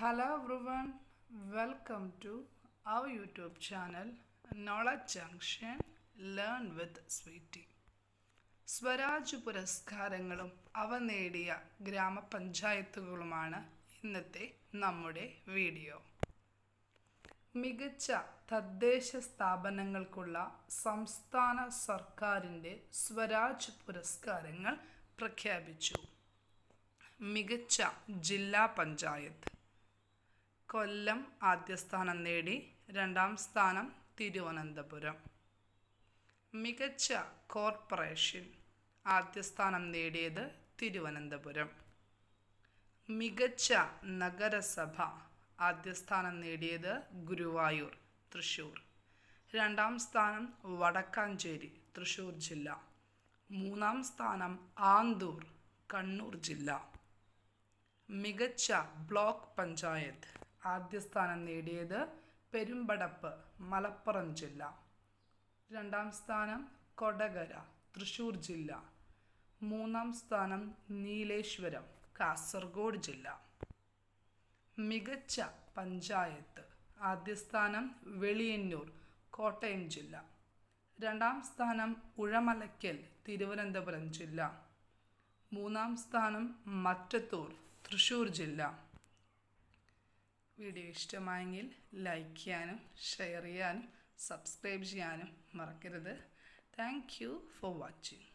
Hello everyone, welcome to our YouTube channel knowledge junction learn with Sweetie. Swaraj പുരസ്കാരങ്ങളും അവ നേടിയ ഗ്രാമപഞ്ചായത്തുകളുമാണ് ഇന്നത്തെ നമ്മുടെ വീഡിയോ. മികച്ച തദ്ദേശ സ്ഥാപനങ്ങൾക്കുള്ള സംസ്ഥാന സർക്കാരിന്റെ സ്വരാജ് പുരസ്കാരങ്ങൾ പ്രഖ്യാപിച്ചു. മികച്ച ജില്ലാ പഞ്ചായത്ത്. കൊല്ലം ആദ്യ സ്ഥാനം നേടി രണ്ടാം സ്ഥാനം തിരുവനന്തപുരം. മികച്ച കോർപ്പറേഷൻ ആദ്യ സ്ഥാനം നേടിയത് തിരുവനന്തപുരം. മികച്ച നഗരസഭ ആദ്യ സ്ഥാനം നേടിയത് ഗുരുവായൂർ തൃശ്ശൂർ രണ്ടാം സ്ഥാനം വടക്കാഞ്ചേരി തൃശ്ശൂർ ജില്ല. മൂന്നാം സ്ഥാനം ആന്തൂർ കണ്ണൂർ ജില്ല. മികച്ച ബ്ലോക്ക് പഞ്ചായത്ത് ആദ്യ സ്ഥാനം നേടിയത് പെരുമ്പടപ്പ് മലപ്പുറം ജില്ല. രണ്ടാം സ്ഥാനം കൊടകര തൃശ്ശൂർ ജില്ല. മൂന്നാം സ്ഥാനം നീലേശ്വരം കാസർഗോഡ് ജില്ല. മികച്ച പഞ്ചായത്ത്. ആദ്യ സ്ഥാനം വെളിയന്നൂർ കോട്ടയം ജില്ല. രണ്ടാം സ്ഥാനം ഉഴമലയ്ക്കൽ തിരുവനന്തപുരം ജില്ല. മൂന്നാം സ്ഥാനം മറ്റത്തൂർ തൃശ്ശൂർ ജില്ല. വീഡിയോ ഇഷ്ടമായെങ്കിൽ ലൈക്ക് ചെയ്യാനും ഷെയർ ചെയ്യാനും സബ്സ്ക്രൈബ് ചെയ്യാനും മറക്കരുത്. Thank you for watching